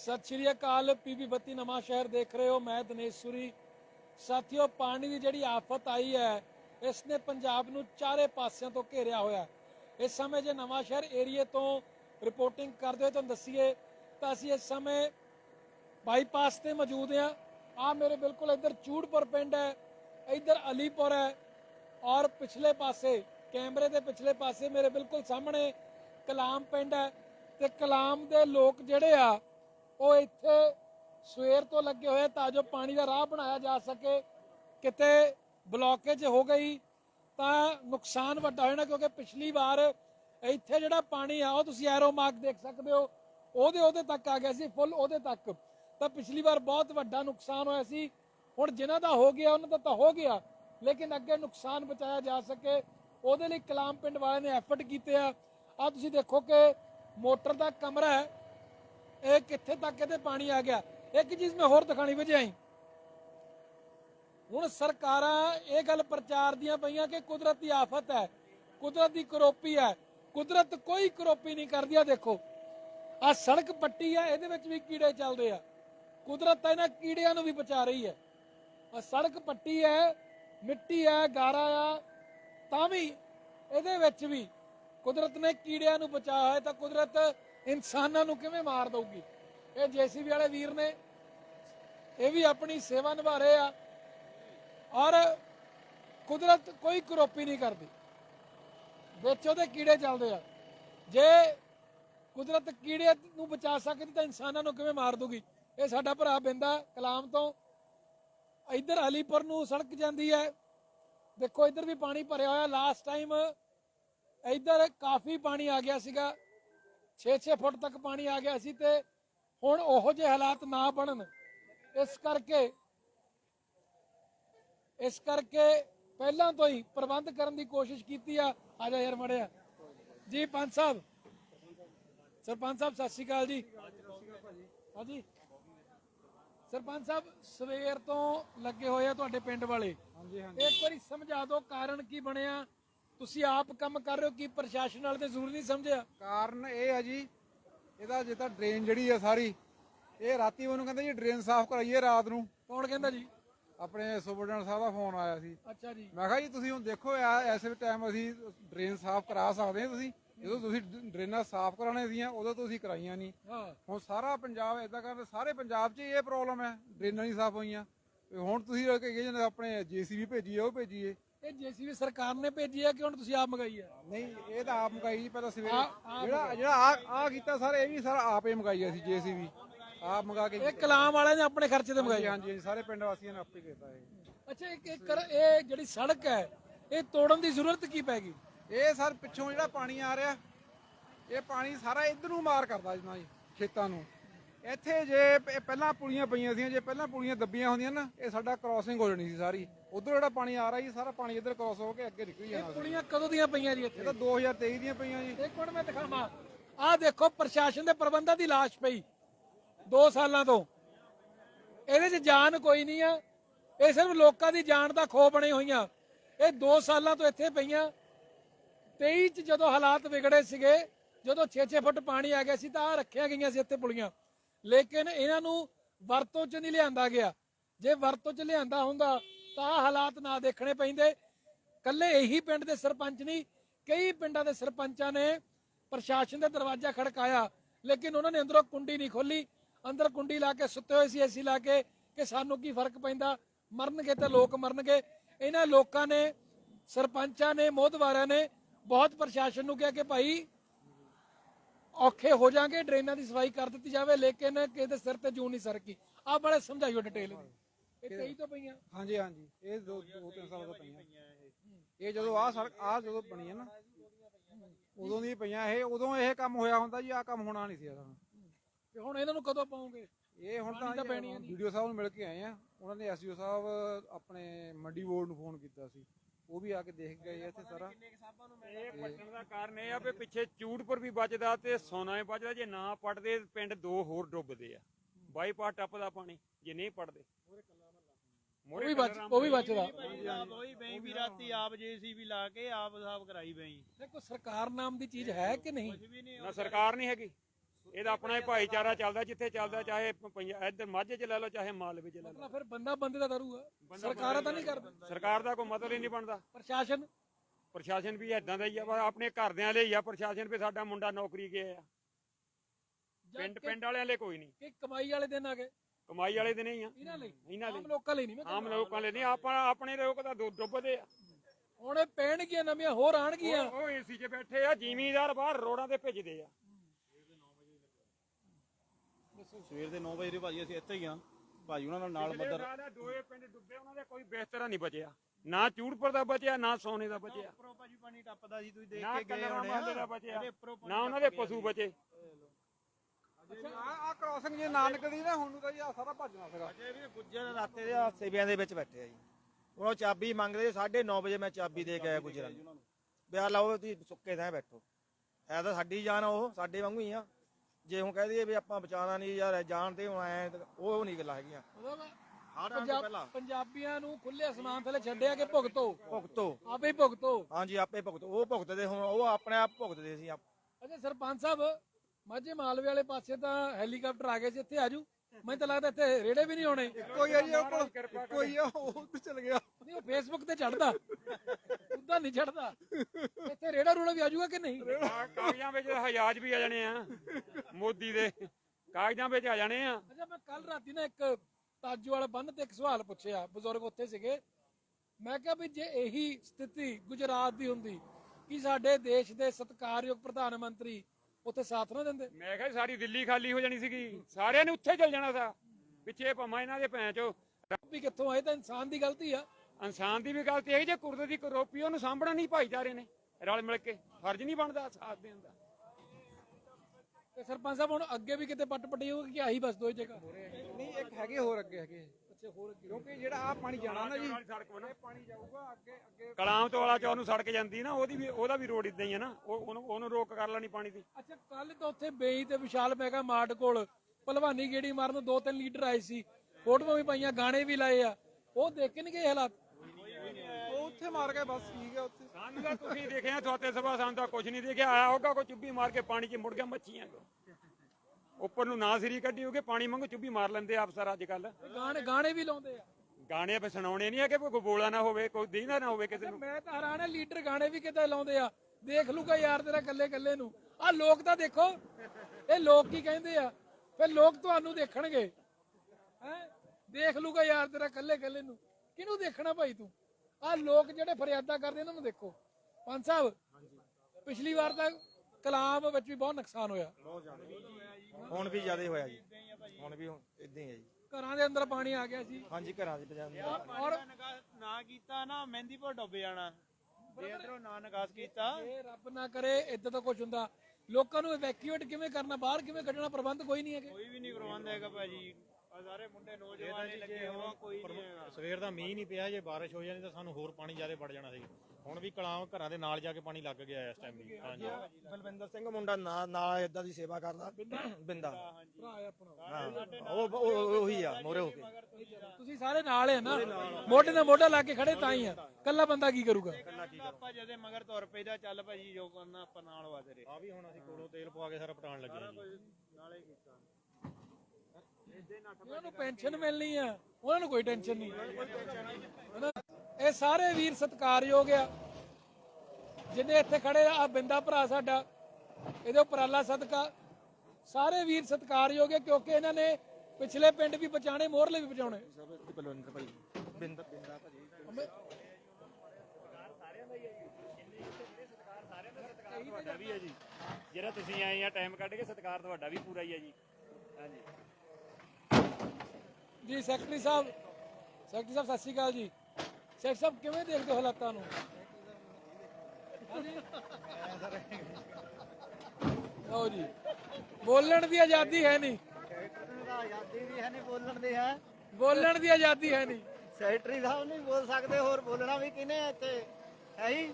ਸਤਿ ਸ਼੍ਰੀ ਅਕਾਲ, ਪੀਬੀ ਬੱਤੀ ਨਵਾਂ ਸ਼ਹਿਰ ਦੇਖ ਰਹੇ ਹੋ, ਮੈਂ ਦਿਨੇਸ਼ ਸੂਰੀ। ਸਾਥੀਓ, ਪਾਣੀ ਦੀ ਜਿਹੜੀ ਆਫਤ ਆਈ ਹੈ ਇਸ ਨੇ ਪੰਜਾਬ ਨੂੰ ਚਾਰੇ ਪਾਸਿਆਂ ਤੋਂ ਘੇਰਿਆ ਹੋਇਆ ਇਸ ਸਮੇਂ ਜੇ ਨਵਾਂ ਸ਼ਹਿਰ ਏਰੀਏ ਤੋਂ ਰਿਪੋਰਟਿੰਗ ਕਰਦੇ ਹੋਏ ਤੁਹਾਨੂੰ ਦੱਸੀਏ, ਤਾਂ ਅਸੀਂ ਇਸ ਸਮੇਂ ਬਾਈਪਾਸ ਤੇ ਮੌਜੂਦ ਹਾਂ। ਆ ਮੇਰੇ ਬਿਲਕੁਲ ਇੱਧਰ ਚੂੜਪੁਰ ਪਿੰਡ ਹੈ, ਇੱਧਰ ਅਲੀਪੁਰ ਹੈ ਔਰ ਪਿਛਲੇ ਪਾਸੇ, ਕੈਮਰੇ ਦੇ ਪਿਛਲੇ ਪਾਸੇ ਮੇਰੇ ਬਿਲਕੁਲ ਸਾਹਮਣੇ ਕਲਾਮ ਪਿੰਡ ਹੈ ਤੇ ਕਲਾਮ ਦੇ ਲੋਕ ਜਿਹੜੇ ਆ ਉਹ ਇੱਥੇ ਸਵੇਰ ਤੋਂ ਲੱਗੇ ਹੋਏ ਆ ਤਾਂ ਜੋ ਪਾਣੀ ਦਾ ਰਾਹ ਬਣਾਇਆ ਜਾ ਸਕੇ। ਕਿਤੇ ਬਲੌਕੇਜ ਹੋ ਗਈ ਤਾਂ ਨੁਕਸਾਨ ਵੱਡਾ ਹੋਣਾ ਕਿਉਂਕਿ ਪਿਛਲੀ ਵਾਰ ਇੱਥੇ ਜਿਹੜਾ ਪਾਣੀ ਆ, ਉਹ ਤੁਸੀਂ ਐਰੋ ਮਾਰਕ ਦੇਖ ਸਕਦੇ ਹੋ। ਉਹਦੇ ਉਹਦੇ ਤੱਕ ਆ ਗਿਆ ਸੀ, ਫੁੱਲ ਉਹਦੇ ਤੱਕ। ਤਾਂ ਪਿਛਲੀ ਵਾਰ ਬਹੁਤ ਵੱਡਾ ਨੁਕਸਾਨ ਹੋਇਆ ਸੀ। ਹੁਣ ਜਿਨ੍ਹਾਂ ਦਾ ਹੋ ਗਿਆ, ਉਹਨਾਂ ਦਾ ਤਾਂ ਹੋ ਗਿਆ, ਲੇਕਿਨ ਅੱਗੇ ਨੁਕਸਾਨ ਬਚਾਇਆ ਜਾ ਸਕੇ। ਉਹਦੇ ਲਈ ਕਲਾਮ ਪਿੰਡ ਵਾਲਿਆਂ ਨੇ ਐਫਰਟ ਕੀਤੇ ਆ। ਆ ਤੁਸੀਂ ਦੇਖੋ ਕਿ ਮੋਟਰ ਦਾ ਕਮਰਾ ਹੈ ਇਹ ਕਿੱਥੇ ਤੱਕ ਇਹਦੇ ਪਾਣੀ ਆ ਗਿਆ? ਇੱਕ ਚੀਜ਼ ਮੈਂ ਹੋਰ ਦਿਖਾਣੀ ਵਜਾਈ ਹੁਣ ਸਰਕਾਰਾਂ ਇਹ ਗੱਲ ਪ੍ਰਚਾਰ ਦੀਆਂ ਪਈਆਂ ਕਿ ਕੁਦਰਤੀ ਆਫਤ ਹੈ, ਕੁਦਰਤ ਦੀ ਕਰੋਪੀ ਹੈ, ਕੁਦਰਤ ਕੋਈ ਕਰੋਪੀ ਨਹੀਂ ਕਰਦੀ। ਆ ਦੇਖੋ ਆ ਸੜਕ ਪੱਟੀ ਆ, ਇਹਦੇ ਵਿੱਚ ਵੀ ਕੀੜੇ ਚੱਲਦੇ ਆ। ਕੁਦਰਤ ਤਾਂ ਇਹਨਾਂ ਕੀੜਿਆਂ ਨੂੰ ਵੀ ਬਚਾ ਰਹੀ ਹੈ। ਆ ਸੜਕ ਪੱਟੀ ਹੈ, ਮਿੱਟੀ ਹੈ, ਗਾਰਾ ਆ, ਤਾਂ ਵੀ ਇਹਦੇ ਵਿੱਚ ਵੀ ਕੁਦਰਤ ਨੇ ਕੀੜਿਆਂ ਨੂੰ ਬਚਾਇਆ ਹੋਇਆ। ਤਾਂ ਕੁਦਰਤ ਇਨਸਾਨਾਂ ਨੂੰ ਕਿਵੇਂ ਮਾਰ ਦਊਗੀ? ਇਹ ਜੀਸੀਬੀ ਵਾਲੇ ਵੀਰ ਨੇ ਇਹ ਵੀ ਆਪਣੀ ਸੇਵਾ ਨਿਭਾ ਰਹੇ ਆ ਔਰ ਕੁਦਰਤ ਕੋਈ ਕਰੋਪੀ ਨਹੀਂ ਕਰਦੀ। ਵਿੱਚ ਉਹਦੇ ਕੀੜੇ ਚੱਲਦੇ ਆ। ਜੇ ਕੁਦਰਤ ਕੀੜੇ ਨੂੰ ਬਚਾ ਸਕਦੀ ਤਾਂ ਇਨਸਾਨਾਂ ਨੂੰ ਕਿਵੇਂ ਮਾਰ ਦੂਗੀ ਇਹ ਸਾਡਾ ਭਰਾ ਬਿੰਦਾ ਕਲਾਮ ਤੋਂ ਇੱਧਰ ਅਲੀਪੁਰ ਨੂੰ ਸੜਕ ਜਾਂਦੀ ਹੈ। ਦੇਖੋ ਇੱਧਰ ਵੀ ਪਾਣੀ ਭਰਿਆ ਹੋਇਆ। ਲਾਸਟ ਟਾਈਮ ਇੱਧਰ ਕਾਫੀ ਪਾਣੀ ਆ ਗਿਆ ਸੀਗਾ। 6-6 ਫੁੱਟ ਤੱਕ ਪਾਣੀ ਆ ਗਿਆ ਸੀ ਤੇ ਹੁਣ ਉਹੋ ਜਿਹੇ ਹਾਲਾਤ ਨਾ ਬਣਨ। ਇਸ ਕਰਕੇ ਇਸ ਕਰਕੇ ਪਹਿਲਾਂ ਤੋਂ ਹੀ ਪ੍ਰਬੰਧ ਕਰਨ ਦੀ ਕੋਸ਼ਿਸ਼ ਕੀਤੀ ਆ। ਆ ਜਾ ਯਾਰ ਮੜਿਆ। ਜੀ ਪੰਜ ਸਾਹਿਬ। ਸਰਪੰਚ ਸਾਹਿਬ ਸਤਿ ਸ਼੍ਰੀ ਅਕਾਲ ਜੀ। ਹਾਂਜੀ। ਸਰਪੰਚ ਸਾਹਿਬ ਸਵੇਰ ਤੋਂ ਲੱਗੇ ਹੋਏ ਆ ਤੁਹਾਡੇ ਪਿੰਡ ਵਾਲੇ। ਹਾਂਜੀ। ਇੱਕ ਵਾਰੀ ਸਮਝਾ ਦਿਓ ਕਾਰਨ ਕੀ ਬਣਿਆ। ਤੁਸੀਂ ਆਪ ਕੰਮ ਕਰ ਰਹੇ ਹੋ ਕੀ ਪ੍ਰਸ਼ਾਸਨ ਵਾਲੇ ਤੇ ਜ਼ਰੂਰੀ ਨਹੀਂ ਸਮਝਿਆ? ਕਾਰਨ ਇਹ ਆ ਜੀ ਇਹਦਾ ਜੇ ਤਾਂ ਡਰੇਨ ਜਿਹੜੀ ਆ ਸਾਰੀ ਇਹ ਰਾਤੀ ਉਹਨੂੰ ਕਹਿੰਦੇ ਜੀ ਡਰੇਨ ਸਾਫ਼ ਕਰਾਈਏ ਰਾਤ ਨੂੰ। ਕੌਣ ਕਹਿੰਦਾ ਜੀ? ਆਪਣੇ ਸੁਬਰਡਨ ਸਾਹਿਬ ਦਾ ਫੋਨ ਆਇਆ ਸੀ। ਅੱਛਾ ਜੀ। ਮੈਂ ਕਿਹਾ ਜੀ ਤੁਸੀਂ ਹੁਣ ਦੇਖੋ ਐਸੇ ਟਾਈਮ ਅਸੀਂ ਡਰੇਨ ਸਾਫ਼ ਕਰਾ ਸਕਦੇ ਹਾਂ ਤੁਸੀਂ। ਜਦੋਂ ਤੁਸੀਂ ਡਰੇਨਾਂ ਸਾਫ਼ ਕਰਾਉਣੇ ਸੀਆਂ ਉਦੋਂ ਤੁਸੀਂ ਕਰਾਈਆਂ ਨਹੀਂ। ਹਾਂ। ਹੁਣ ਸਾਰਾ ਪੰਜਾਬ ਇਦਾਂ ਕਰਦੇ ਸਾਰੇ ਪੰਜਾਬ 'ਚ ਹੀ ਇਹ ਪ੍ਰੋਬਲਮ ਹੈ ਡਰੇਨਾਂ ਨਹੀਂ ਸਾਫ਼ ਹੋਈਆਂ। ਹੁਣ ਤੁਸੀਂ ਇਹ ਕਹੀ ਜਾਂਦੇ ਆਪਣੇ ਜੀਸੀਬੀ ਭੇਜੀਏ ਉਹ ਭੇਜੀਏ। ਇਹ ਜੀਸੀਬੀ ਸਰਕਾਰ ਨੇ ਭੇਜੀ ਹੈ ਕਿ ਹੁਣ ਤੁਸੀਂ ਆਪ ਮੰਗਾਈ ਹੈ ਨਹੀਂ ਇਹ ਤਾਂ ਆਪ ਮਗਾਈ ਜੀ ਪਹਿਲਾਂ ਸਵੇਰੇ। ਆ- ਜਿਹੜਾ ਜਿਹੜਾ ਆ ਆ ਕੀਤਾ ਸਰ ਇਹ ਵੀ ਸਾਰਾ ਆਪੇ ਮਗਾਈ ਅਸੀਂ ਜੀਸੀਬੀ। ਆਪ ਮਗਾ ਕੇ ਇਹ ਕਲਾਮ ਵਾਲਿਆਂ ਨੇ ਆਪਣੇ ਖਰਚੇ ਤੇ ਮੰਗਾਈ ਹਾਂਜੀ ਹਾਂਜੀ ਸਾਰੇ ਪਿੰਡ ਵਾਸੀਆਂ ਨੇ ਆਪੇ ਕੀਤਾ ਇਹ। ਅੱਛਾ ਇੱਕ ਇੱਕ ਕਰ- ਇਹ ਜਿਹੜੀ ਸੜਕ ਹੈ ਇਹ ਤੋੜਨ ਦੀ ਜ਼ਰੂਰਤ ਕੀ ਪੈ ਗਈ? ਇਹ ਸਰ ਪਿੱਛੋਂ ਜਿਹੜਾ ਪਾਣੀ ਆ ਰਿਹਾ ਇਹ ਪਾਣੀ ਸਾਰਾ ਇਧਰ ਨੂੰ ਮਾਰ ਕਰਦਾ ਜਿੰਨਾ ਜੀ ਖੇਤਾਂ ਨੂੰ। ਇੱਥੇ ਜੇ ਪ- ਪਹਿਲਾਂ ਪੁਲੀਆਂ ਪਈਆਂ ਸੀ ਜੇ ਪਹਿਲਾਂ ਪੁਲੀਆਂ ਦੱਬੀਆਂ ਹੁੰਦੀਆਂ ਨਾ ਇਹ ਸਾਡਾ ਕ੍ਰਾਸਿੰਗ ਹੋ ਜਾਣੀ ਸੀ ਸਾਰੀ। ਉਧਰ ਜਿਹੜਾ ਪਾਣੀ ਆ ਰਿਹਾ ਜੀ ਸਾਰਾ ਪਾਣੀ ਇੱਧਰ ਕ੍ਰਾਸ ਹੋ ਕੇ ਅੱਗੇ ਨਿਕਲ ਜਾਣਾ ਸੀ ਕੁੜੀਆਂ ਕਦੋਂ ਦੀਆਂ ਪਈਆਂ ਜੀ ਇਹ ਇੱਥੇ ਤਾਂ 2023 ਦੀਆਂ ਪਈਆਂ ਜੀ। ਇੱਕ ਮਿੰਟ ਮੈਂ ਦਿਖਾਵਾਂ। ਆਹ ਦੇਖੋ ਪ੍ਰਸ਼ਾਸਨ ਦੇ ਪ੍ਰਬੰਧਾਂ ਦੀ ਲਾਸ਼ ਪਈ 2 ਸਾਲਾਂ ਤੋਂ। ਇਹਦੇ 'ਚ ਜਾਨ ਕੋਈ ਨਹੀਂ ਆ। ਇਹ ਸਿਰਫ ਲੋਕਾਂ ਦੀ ਜਾਨ ਦਾ ਖੋ ਬਣੇ ਹੋਈਆਂ। ਇਹ 2 ਸਾਲਾਂ ਤੋਂ ਇੱਥੇ ਪਈਆਂ। 23 ਚ ਜਦੋਂ ਹਾਲਾਤ ਵਿਗੜੇ ਸੀਗੇ ਜਦੋਂ 6-6 ਫੁੱਟ ਪਾਣੀ ਆ ਗਿਆ ਸੀ ਤਾਂ ਆ ਰੱਖਿਆ ਗਈਆਂ ਸੀ ਇੱਥੇ ਪੁਲੀਆਂ। ਲੇਕਿਨ ਇਹਨਾਂ ਨੂੰ ਵਰਤੋਂ 'ਚ ਨਹੀਂ ਲਿਆਂਦਾ ਗਿਆ। ਜੇ ਵਰਤੋਂ 'ਚ ਲਿਆਂਦਾ ਹੁੰਦਾ ਤਾਂ ਹਾਲਾਤ ਨਾ ਦੇਖਣੇ ਪੈਂਦੇ। ਕੱਲੇ ਇਹੀ ਪਿੰਡ ਦੇ ਸਰਪੰਚ ਨਹੀਂ, ਕਈ ਪਿੰਡਾਂ ਦੇ ਸਰਪੰਚਾਂ ਨੇ ਪ੍ਰਸ਼ਾਸਨ ਦੇ ਦਰਵਾਜ਼ਾ ਖੜਕਾਇਆ, ਲੇਕਿਨ ਉਹਨਾਂ ਨੇ ਅੰਦਰੋਂ ਕੁੰਡੀ ਨਹੀਂ ਖੋਲੀ ਅੰਦਰ ਕੁੰਡੀ ਲਾ ਕੇ ਸੁੱਤੇ ਹੋਏ ਸੀ, ਏਸੀ ਲਾ ਕੇ, ਕਿ ਸਾਨੂੰ ਕੀ ਫ਼ਰਕ ਪੈਂਦਾ? ਮਰਨਗੇ ਤੇ ਲੋਕ ਮਰਨਗੇ। ਇਹਨਾਂ ਲੋਕਾਂ ਨੇ, ਸਰਪੰਚਾਂ ਨੇ ਮੋਹਦਵਾਰਾਂ ਨੇ ਬਹੁਤ ਪ੍ਰਸ਼ਾਸਨ ਨੂੰ ਕਿਹਾ ਕਿ ਭਾਈ, ਔਖੇ ਹੋ ਜਾਾਂਗੇ ਡਰੇਨਾਂ ਦੀ ਸਫ਼ਾਈ ਕਰ ਦਿੱਤੀ ਜਾਵੇ, ਲੇਕਿਨ ਕਿਸੇ ਸਿਰ ਤੇ ਜੂਨ ਨਹੀਂ ਸਰਕੀ। ਆ ਬੜੇ ਸਮਝਾਈਓ ਡਿਟੇਲ ਇਹ 23 ਤੋਂ ਪਈਆਂ? ਹਾਂਜੀ ਹਾਂਜੀ। ਇਹ ਦੋ ਦੋ ਤਿੰਨ ਸਾਲ ਤੋਂ ਪਈਆਂ। ਇਹ ਜਦੋਂ ਆਹ ਸੜਕ ਆਹ ਜਦੋਂ ਬਣੀ ਹੈ ਨਾ ਉਦੋਂ ਦੀ ਪਈਆਂ ਇਹ ਉਦੋਂ ਇਹ ਕੰਮ ਹੋਇਆ ਹੁੰਦਾ ਜੀ ਆਹ ਕੰਮ ਹੋਣਾ ਨਹੀਂ ਸੀ ਇਹਦਾ। ਤੇ ਹੁਣ ਇਹਨਾਂ ਨੂੰ ਕਦੋਂ ਪਾਉਂਗੇ? ਇਹ ਹੁਣ ਤਾਂ ਪੈਣੀ ਹੈ ਵੀਡੀਓ ਸਾਹਿਬ ਨੂੰ ਮਿਲ ਕੇ ਆਏ ਆ। ਉਹਨਾਂ ਨੇ ਐਸਡੀਓ ਸਾਹਿਬ ਆਪਣੇ ਮੰਡੀ ਬੋਰਡ ਨੂੰ ਫੋਨ ਕੀਤਾ ਸੀ। ਉਹ ਵੀ ਆ ਕੇ ਦੇਖ ਗਏ ਇੱਥੇ ਸਾਰਾ। ਇਹ ਪੱਟਣ ਦਾ ਕਾਰਨ ਇਹ ਆ ਵੀ ਪਿੱਛੇ ਚੂੜਪੁਰ ਵੀ ਬਚਦਾ ਤੇ ਸੋਨਾ ਵੀ ਬਚਦਾ। ਜੇ ਨਾ ਪੜਦੇ ਪਿੰਡ ਦੋ ਹੋਰ ਡੁੱਬਦੇ ਆ। ਬਾਈਪਾਸ ਟੱਪਦਾ ਪਾਣੀ ਜੇ ਨਹੀਂ ਪੜਦੇ ਉਹ ਵੀ ਬਚ ਉਹ ਵੀ ਬਚਦਾ। ਉਹੀ ਬਈ ਵੀ ਰਾਤੀ ਆਪ ਜੀਸੀਬੀ ਲਾ ਕੇ ਆਪ ਸਾਫ਼ ਕਰਾਈ ਬਈ। ਦੇਖੋ ਸਰਕਾਰ ਨਾਮ ਦੀ ਚੀਜ਼ ਹੈ ਕਿ ਨਹੀਂ? ਨਾ ਸਰਕਾਰ ਨਹੀਂ ਹੈਗੀ। ਇਹਦਾ ਆਪਣਾ ਹੀ ਭਾਈਚਾਰਾ ਚੱਲਦਾ ਜਿੱਥੇ ਚੱਲਦਾ ਚਾਹੇ ਇੱਧਰ ਮਾਝੇ ਚ ਲੈ ਲਓ ਚਾਹੇ ਮਾਲਵੇ ਚ ਲੈ ਲਓ। ਮਤਲਬ ਫਿਰ ਬੰਦਾ ਬੰਦੇ ਦਾ ਕਰੂਗਾ ਸਰਕਾਰਾਂ ਤਾਂ ਨਹੀਂ ਕਰਦਾ। ਸਰਕਾਰ ਦਾ ਕੋਈ ਮਤਲਬ ਹੀ ਨਹੀਂ ਬਣਦਾ। ਪ੍ਰਸ਼ਾਸਨ? ਪ੍ਰਸ਼ਾਸਨ ਵੀ ਇਦਾਂ ਦਾ ਹੀ ਆ ਆਪਣੇ ਘਰਦਿਆਂ ਲਈ ਆ। ਪ੍ਰਸ਼ਾਸਨ ਵੀ ਸਾਡਾ ਮੁੰਡਾ ਨੌਕਰੀ ਗਿਆ ਆ। ਪਿੰਡ ਪਿੰਡ ਵਾਲਿਆਂ ਲਈ ਕੋਈ ਨਹੀਂ। ਕਿ ਕਮਾਈ ਵਾਲੇ ਦਿਨ ਆ ਗਏ। ਕਮਾਈ ਵਾਲੇ ਦੇ ਨਹੀਂ ਆ। ਇਹਨਾਂ ਲਈ। ਇਹਨਾਂ ਲਈ। ਆਮ ਲੋਕਾਂ ਲਈ ਨਹੀਂ ਮੈਂ ਆਮ ਲੋਕਾਂ ਲਈ ਨਹੀਂ ਆਪਾਂ ਆਪਣੇ ਲੋਕ ਤਾਂ ਡੁ- ਡੁੱਬਦੇ ਆ। ਹੁਣ ਇਹ ਪੈਣਗੀਆਂ ਨਵੀਆਂ ਹੋਰ ਆਣਗੀਆਂ ਉਹ ਏਸੀ 'ਚ ਬੈਠੇ ਆ ਜ਼ਿਮੀਂਦਾਰ ਬਾਹਰ ਰੋਡਾਂ ਤੇ ਭੇਜਦੇ ਆ। ਸਵੇਰ ਦੇ 9 ਵਜੇ ਦੇ ਭਾਜੀ ਅਸੀਂ ਇੱਥੇ ਹੀ ਆ। ਭਾਜੀ ਉਹਨਾਂ ਨਾਲ ਨਾਲ ਮੱਦਰ ਦੋਏ ਪਿੰਡ ਡੁੱਬੇ ਉਹਨਾਂ ਦੇ ਕੋਈ ਬਿਹਤਰ ਨਹੀਂ ਬਚਿਆ। ਨਾ ਚੂੜਪੁਰ ਦਾ ਬਚਿਆ ਨਾ ਸੋਨੇ ਦਾ ਬਚਿਆ। ਉੱਪਰੋਂ ਭਾਜੀ ਪਾਣੀ ਟੱਪਦਾ ਸੀ ਤੁਸੀਂ ਦੇਖ ਕੇ ਗਏ ਹੋਣੇ ਨਾ ਉਹਨਾਂ ਦੇ ਪਸ਼ੂ ਬਚੇ। ਆ ਆ ਕ੍ਰਾਸਿੰਗ ਜੇ ਨਾ ਨਿਕਲਦੀ ਨਾ ਹੁਣ ਨੂੰ ਤਾਂ ਜੀ ਆ ਸਾਰਾ ਭੱਜਣਾ ਸੀਗਾ। ਅਜੇ ਵੀ ਗੁੱਜਰ ਰਾਤੇ ਦੇ ਆ ਸੇਵਿਆਂ ਦੇ ਵਿੱਚ ਬੈਠੇ ਆ ਜੀ। ਹੁਣ ਉਹ ਚਾਬੀ ਮੰਗਦੇ 9:30 ਵਜੇ ਮੈਂ ਚਾਬੀ ਦੇ ਕੇ ਆਇਆ ਗੁੱਜਰਾਂ ਨੂੰ। ਬਿਆਰ ਲਾਓ ਤੁਸੀਂ ਸੁੱਕੇ ਥਾਂ ਬੈਠੋ। ਐ ਤਾਂ ਸਾਡੀ ਜਾਨ ਆ ਉਹ ਸਾਡੇ ਵਾਂਗੂ ਹੀ ਆ। ਜੇ ਹੁਣ ਕਹਿ ਦਈਏ ਵੀ ਆਪਾਂ ਬਚਾਉਣਾ ਨਹੀਂ ਯਾਰ ਜਾਣਦੇ ਹੁਣ ਐ ਉਹ ਨਹੀਂ ਗੱਲਾਂ ਹੈਗੀਆਂ। ਮਤਲਬ ਹਰ ਆਉਣ ਤੋਂ ਪੰਜਾਬ- ਪਹਿਲਾਂ। ਪੰਜਾਬੀਆਂ ਨੂੰ ਖੁੱਲੇ ਅਸਮਾਨ ਥੱਲੇ ਛੱਡਿਆ ਕਿ ਭੁਗਤੋ? ਭੁਗਤੋ। ਆਪੇ ਹੀ ਭੁਗਤੋ। ਹਾਂਜੀ ਆਪੇ ਭੁਗਤੋ। ਉਹ ਭੁਗਤਦੇ ਹੁਣ ਉਹ ਆਪਣੇ ਆਪ ਭੁਗਤਦੇ ਸੀ ਆਪ। ਅੱਛਾ ਸਰਪੰਚ ਸਾਹਿਬ ਮਾਝੇ ਮਾਲਵੇ ਵਾਲੇ ਪਾਸੇ ਤਾਂ ਹੈਲੀਕਾਪਟਰ ਆ ਗਏ ਸੀ ਇੱਥੇ ਆਜੂ ਮੈਨੂੰ ਤਾਂ ਲੱਗਦਾ ਇੱਥੇ ਰੇੜੇ ਵੀ ਨਹੀਂ ਹੋਣੇ। ਕੋਈ ਆ ਜੀ ਉਹ ਕੋਲ ਕੋਈ ਆ ਉਹ ਉੱਧਰ ਚਲ ਗਿਆ। ਨਹੀਂ ਉਹ ਫੇਸਬੁੱਕ ਤੇ ਚੜਦਾ ਉਦਾਂ ਨਹੀਂ ਚੜਦਾ ਇੱਥੇ ਰੇੜਾ ਰੂੜਾ ਵੀ ਆਜੂਗਾ ਕਿ ਨਹੀਂ? ਕਾਗਜ਼ਾਂ ਵਿੱਚ ਹਜਾਜ ਵੀ ਆ ਜਾਣੇ ਆ। ਮੋਦੀ ਦੇ ਕਾਗਜ਼ਾਂ ਵਿੱਚ ਆ ਜਾਣੇ ਆ। ਅੱਛਾ ਮੈਂ ਕੱਲ ਰਾਤੀ ਨਾ ਇੱਕ ਤਾਜੂ ਵਾਲਾ ਬੰਨ ਤੇ ਇੱਕ ਸਵਾਲ ਪੁੱਛਿਆ। ਬਜ਼ੁਰਗ ਉੱਥੇ ਸੀਗੇ। ਮੈਂ ਕਿਹਾ ਵੀ ਜੇ ਇਹੀ ਸਥਿਤੀ ਗੁਜਰਾਤ ਦੀ ਹੁੰਦੀ ਕਿ ਸਾਡੇ ਦੇਸ਼ ਦੇ ਸਤਿਕਾਰਯੋਗ ਪ੍ਰਧਾਨ ਮੰਤਰੀ ਉੱਥੇ ਸਾਥ ਨਾ ਦਿੰਦੇ। ਮੈਂ ਕਿਹਾ ਸਾਰੀ ਦਿੱਲੀ ਖਾਲੀ ਹੋ ਜਾਣੀ ਸੀਗੀ। ਸਾਰਿਆਂ ਨੇ ਉੱਥੇ ਚਲ ਜਾਣਾ ਸੀ। ਪਿੱਛੇ ਭਮਾ ਇਹਨਾਂ ਦੇ ਭੈਣ ਚੋ ਵੀ ਕਿੱਥੋਂ ਆਏ ਤਾਂ ਇਨਸਾਨ ਦੀ ਗਲਤੀ ਆ। ਇਨਸਾਨ ਦੀ ਵੀ ਗਲਤੀ ਹੈ ਜੇ ਕੁਰਦ ਦੀ ਕਰੋਪੀ ਉਹਨੂੰ ਸਾਂਭਣਾ ਨਹੀਂ ਭਾਈਚਾਰੇ ਨੇ। ਰਲ ਮਿਲ ਕੇ ਫਰਜ਼ ਨਹੀਂ ਬਣਦਾ ਸਾਥ ਦੇਣ ਦਾ। ਤੇ ਸਰਪੰਚ ਸਾਹਿਬ ਹੁਣ ਅੱਗੇ ਵੀ ਕਿਤੇ ਪੱਟ ਪੱਟੀ ਹੋਊਗੀ ਕਿ ਆਹੀ ਬਸ ਦੋ ਜਗ੍ਹਾ? ਨਹੀਂ ਇੱਕ ਹੈਗੇ ਹੋਰ ਅੱਗੇ ਹੈਗੇ ਅੱਛਾ ਹੋਰ ਕਿਉਂਕਿ ਜਿਹੜਾ ਆ ਪਾਣੀ ਜਾਣਾ ਨਾ ਜੀ ਵਾਲੀ ਸੜਕ ਵਾ ਨਾ। ਇਹ ਪਾਣੀ ਜਾਊਗਾ ਅੱਗੇ ਅੱਗੇ ਕਲਾਮ ਤੋਂ ਵਾਲਾ ਚੌ ਨੂੰ ਸੜਕ ਜਾਂਦੀ ਨਾ ਉਹਦੀ ਵੀ ਉਹਦਾ ਵੀ ਰੋਡ ਇਦਾਂ ਹੀ ਹੈ ਨਾ ਉਹ ਉਹਨੂੰ ਉਹਨੂੰ ਰੋਕ ਕਰ ਲੈਣੀ ਪਾਣੀ ਦੀ। ਅੱਛਾ ਕੱਲ ਤਾਂ ਉੱਥੇ ਬੇਈ ਤੇ ਵਿਸ਼ਾਲ ਮੈਗਾ ਮਾਰਟ ਕੋਲ ਭਲਵਾਨੀ ਗੇੜੀ ਮਾਰਨ ਨੂੰ ਦੋ ਤਿੰਨ ਲੀਡਰ ਆਏ ਸੀ ਫੋਟੋਆਂ ਵੀ ਪਾਈਆਂ ਗਾਣੇ ਵੀ ਲਾਏ ਆ ਉਹ ਦੇਖ ਕੇ ਨਹੀਂ ਗਏ ਹਾਲਾਤ? ਉਹ ਉੱਥੇ ਮਾਰ ਕੇ ਬਸ ਠੀਕ ਹੈ ਉੱਥੇ। ਸਾਨੂੰ ਤਾਂ ਤੁਸੀਂ ਦੇਖਿਆ ਥੋਤੇ ਸਭਾ ਸਾਨੂੰ ਤਾਂ ਕੁਝ ਨਹੀਂ ਦੇਖਿਆ ਆਇਆ ਹੋਗਾ ਕੋਈ ਚੁੱਭੀ ਮਾਰ ਕੇ ਪਾਣੀ 'ਚ ਮੁੜ ਗਿਆ ਮੱਛੀਆਂ ਕੋ ਉੱਪਰ ਨੂੰ ਨਾ ਸਿਰੀ ਕੱਢੀ ਹੋਗੇ ਪਾਣੀ ਵਾਂਗੂ ਚੁੱਭੀ ਮਾਰ ਲੈਂਦੇ ਆ ਅਫਸਰ ਅੱਜ ਕੱਲ ਗਾਣੇ ਗਾਣੇ ਵੀ ਲਾਉਂਦੇ ਆ। ਗਾਣੇ ਆਪੇ ਸੁਣਾਉਣੇ ਨਹੀਂ ਆ ਕਿ ਕੋਈ ਬੋਲਾ ਨਾ ਹੋਵੇ ਕੋਈ ਦੀਨਾ ਨਾ ਹੋਵੇ ਕਿਸੇ ਨੂੰ। ਮੈਂ ਤਾਂ ਹੈਰਾਨ ਆ ਲੀਡਰ ਗਾਣੇ ਵੀ ਕਿਤੇ ਲਾਉਂਦੇ ਆ? ਦੇਖ ਲੂਗਾ ਯਾਰ ਤੇਰਾ ਕੱਲੇ ਕੱਲੇ ਨੂੰ। ਆ ਲੋਕ ਤਾਂ ਦੇਖੋ ਇਹ ਲੋਕ ਕੀ ਕਹਿੰਦੇ ਆ? ਫਿਰ ਲੋਕ ਤੁਹਾਨੂੰ ਦੇਖਣਗੇ। ਹੈ? ਦੇਖ ਲੂਗਾ ਯਾਰ ਤੇਰਾ ਕੱਲੇ ਕੱਲੇ ਨੂੰ। ਕਿਹਨੂੰ ਦੇਖਣਾ ਭਾਈ ਤੂੰ? ਆ ਲੋਕ ਜਿਹੜੇ ਫਰਿਆਦਾਂ ਕਰਦੇ ਇਹਨਾਂ ਨੂੰ ਦੇਖੋ। ਪੰਜ ਸਾਹਿਬ ਪਿਛਲੀ ਵਾਰ ਤਾਂ ਕਲਾਮ ਵਿੱਚ ਵੀ ਬਹੁਤ ਨੁਕਸਾਨ ਹੋਇਆ। ਹੁਣ ਵੀ ਜ਼ਿਆਦਾ ਹੋਇਆ ਜੀ। ਹੁਣ ਵੀ ਇਦਾਂ ਹੀ ਹੈ ਜੀ। ਘਰਾਂ ਦੇ ਅੰਦਰ ਪਾਣੀ ਆ ਗਿਆ ਸੀ। ਹਾਂਜੀ ਘਰਾਂ 'ਚ ਪਜਾਮੇ ਔਰ ਨਿਕਾਸ ਨਾ ਕੀਤਾ ਨਾ ਮਹਿੰਦੀਪੁਰ ਡੁੱਬ ਜਾਣਾ। ਜੇ ਇਧਰੋਂ ਨਾ ਨਿਕਾਸ ਕੀਤਾ। ਇਹ ਰੱਬ ਨਾ ਕਰੇ ਇਦਾਂ ਦਾ ਕੁਝ ਹੁੰਦਾ। ਲੋਕਾਂ ਨੂੰ ਇਵੈਕਿਊਏਟ ਕਿਵੇਂ ਕਰਨਾ ਬਾਹਰ ਕਿਵੇਂ ਕੱਢਣਾ ਪ੍ਰਬੰਧ ਕੋਈ ਨਹੀਂ ਹੈਗੇ। ਕੋਈ ਵੀ ਨਹੀਂ ਪ੍ਰਬੰਧ ਹੈਗਾ ਭਾਜੀ। ਆ ਸਾਰੇ ਮੁੰਡੇ ਨੌਜਵਾਨ ਹੀ ਲੱਗੇ ਹੋਆ ਕੋਈ ਨਹੀਂ ਹੈਗਾ। ਸਵੇਰ ਦਾ ਮੀਂਹ ਨਹੀਂ ਪਿਆ ਜੇ ਬਾਰਿਸ਼ ਹੋ ਜਾਂਦੀ ਤਾਂ ਸਾਨੂੰ ਹੋਰ ਪਾਣੀ ਜ਼ਿਆਦਾ ਵੜ ਜਾਣਾ ਸੀ। ਹੁਣ ਵੀ ਕਲਾਮ ਘਰਾਂ ਦੇ ਨਾਲ ਜਾ ਕੇ ਪਾਣੀ ਲੱਗ ਗਿਆ ਇਸ ਟਾਈਮ ਵੀ। ਹਾਂਜੀ। ਬਲਵਿੰਦਰ ਸਿੰਘ ਮੁੰਡਾ ਨਾਲ ਨਾਲ ਇਦਾਂ ਦੀ ਸੇਵਾ ਕਰਦਾ। ਬਿੰਦਾ। ਭਰਾ ਹੈ ਆਪਣਾ। ਉਹ ਉਹ- ਉਹੀ ਆ ਮੋਰੇ ਹੋ ਕੇ। ਤੁਸੀਂ ਸਾਰੇ ਨਾਲ ਹੈ ਨਾ? ਮੋਢੇ ਨਾਲ ਮੋਢਾ ਲਾ ਕੇ ਖੜੇ ਤਾਂ ਹੀ ਆ। ਕੱਲਾ ਬੰਦਾ ਕੀ ਕਰੂਗਾ? ਆਪਾਂ ਜਦੇ ਮਗਰ ਤੁਰ ਪੈਦਾ ਚੱਲ ਭਾਜੀ ਜੋ ਕਰਨਾ ਆਪਾਂ ਨਾਲ ਵਾ ਤੇਰੇ। ਆ ਵੀ ਹੁਣ ਅਸੀਂ ਕੋਲੋਂ ਤੇਲ ਪਵਾ ਕੇ ਸਾਰਾ ਪਟਾਣ ਲੱਗੇ ਜੀ। ਨਾਲੇ ਕੀਤਾ। ਉਹਨਾਂ ਨੂੰ ਪੈਨਸ਼ਨ ਮਿਲਣੀ ਆ। ਉਹਨਾਂ ਨੂੰ ਕੋਈ ਟੈਨਸ਼ਨ ਨਹੀਂ। ਇਹ ਸਾਰੇ ਵੀਰ ਸਤਿਕਾਰਯੋਗ ਆ। ਜਿੰਨੇ ਇੱਥੇ ਖੜੇ ਆ ਬਿੰਦਾ ਭਰਾ ਸਾਡਾ, ਇਹਦੇ ਉਪਰਾਲਾ ਸਦਕਾ। ਸਾਰੇ ਵੀਰ ਸਤਿਕਾਰਯੋਗ ਆ, ਕਿਉਂਕਿ ਇਹਨਾਂ ਨੇ ਪਿਛਲੇ ਪਿੰਡ ਵੀ ਬਚਾਣੇ ਮੋਹਰਲੇ ਵੀ ਬਚਾਉਣੇ। ਬਲਵਿੰਦਰ ਭਾਈ ਬਿੰਦਾ ਬਿੰਦਾ ਭਾਜੀ ਤੁਹਾਡਾ ਵੀ ਹੈ ਜੀ। ਜਿਹੜਾ ਤੁਸੀਂ ਆਏ ਆ ਟਾਈਮ ਕੱਢ ਕੇ ਸਤਿਕਾਰ ਤੁਹਾਡਾ ਵੀ ਪੂਰਾ ਹੀ ਹੈ ਜੀ। ਹਾਂਜੀ। ਜੀ ਸੈਕਟਰੀ ਸਾਹਿਬ ਸੈਕਟਰੀ ਸਾਹਿਬ ਸਤਿ ਸ਼੍ਰੀ ਅਕਾਲ ਜੀ। ਸੈਕਟਰੀ ਸਾਹਿਬ ਕਿਵੇਂ ਦੇਖਦੇ ਹੋ ਹਾਲਾਤਾਂ ਨੂੰ? ਲਓ ਜੀ। ਬੋਲਣ ਦੀ ਆਜ਼ਾਦੀ ਹੈ ਨਹੀਂ। ਆਜ਼ਾਦੀ ਵੀ ਹੈ ਨਹੀਂ ਬੋਲਣ ਦੀ ਹੈ। ਬੋਲਣ ਦੀ ਆਜ਼ਾਦੀ ਹੈ ਨਹੀਂ। ਸੈਕਟਰੀ ਸਾਹਿਬ ਨਹੀਂ ਬੋਲ ਸਕਦੇ ਹੋਰ ਬੋਲਣਾ ਵੀ ਕਿਨੇ ਇੱਥੇ? ਹੈ ਹੀ?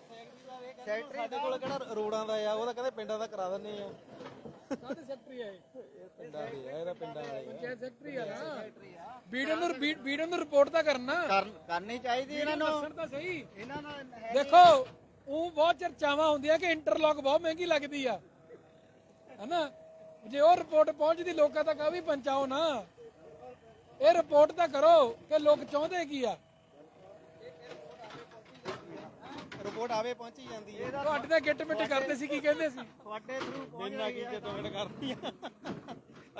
ਸੈਕਟਰੀ ਸਾਡੇ ਕੋਲ ਕਿਹੜਾ ਰੋਡਾਂ ਦਾ ਆ ਉਹ ਤਾਂ ਕਹਿੰਦੇ ਪਿੰਡਾਂ ਦਾ ਕਰਾ ਦਿੰਦੇ ਆ। ਕਾਹਦੇ ਸੈਕਟਰੀ ਹੈ ਇਹ? ਪਿੰਡਾਂ ਦੇ ਆ ਇਹਦਾ ਪਿੰਡਾਂ ਦਾ ਪੰਚਾਇਤ ਸੈਕਟਰੀ ਆ ਨਾ। ਵੀਡੀਓ ਨੂੰ ਰਿਪੀਟ ਵੀਡੀਓ ਨੂੰ ਰਿਪੋਰਟ ਤਾਂ ਕਰਨਾ। ਕਰਨੀ ਚਾਹੀਦੀ ਇਹਨਾਂ ਨੂੰ। ਦੱਸਣ ਤਾਂ ਸਹੀ। ਇਹਨਾਂ ਨੂੰ ਦੇਖੋ ਉਹ ਬਹੁਤ ਚਰਚਾਵਾਂ ਹੁੰਦੀਆਂ ਕਿ ਇੰਟਰਲੌਕ ਬਹੁਤ ਮਹਿੰਗੀ ਲੱਗਦੀ ਆ। ਹਨਾ? ਜੇ ਉਹ ਰਿਪੋਰਟ ਪਹੁੰਚਦੀ ਲੋਕਾਂ ਤੱਕ ਆ ਵੀ ਪਹੁੰਚਾਓ ਨਾ। ਇਹ ਰਿਪੋਰਟ ਤਾਂ ਕਰੋ ਕਿ ਲੋਕ ਚਾਹੁੰਦੇ ਕੀ ਆ? ਰਿਪੋਰਟ ਆਵੇ ਪਹੁੰਚੀ ਜਾਂਦੀ ਹੈ। ਤੁਹਾਡੇ ਤਾਂ ਗਿੱਟ ਮਿੱਟ ਕਰਦੇ ਸੀ ਕੀ ਕਹਿੰਦੇ ਸੀ? ਤੁਹਾਡੇ ਥਰੂ ਪਹੁੰਚ ਹੈ। ਦੋ ਮਿੰਟ ਕਰਦੀ ਆ।